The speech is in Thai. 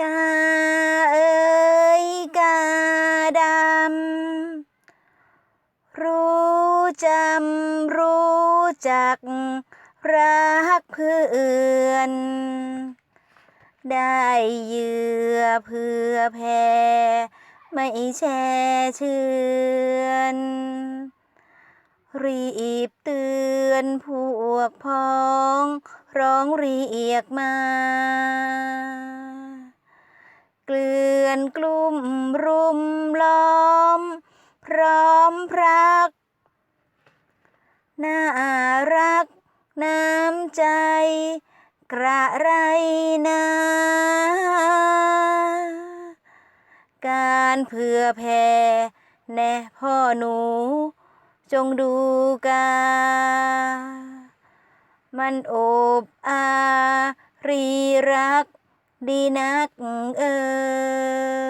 กาเอ้ยกาดำรู้จำรู้จัก รักเพื่อนได้เยื่อเพื่อแผ่ไม่แช่เชือนรีบเตือนพวกพ้อง ร้องเรียกมา อนกลุ่มรุมล้อม พร้อมพรัก น่ารัก น้ำใจ กระไรนาการเผื่อแผ่แน่พ่อหนู จงดูกา มันโอบอารีรัก ดีนักเอ่ย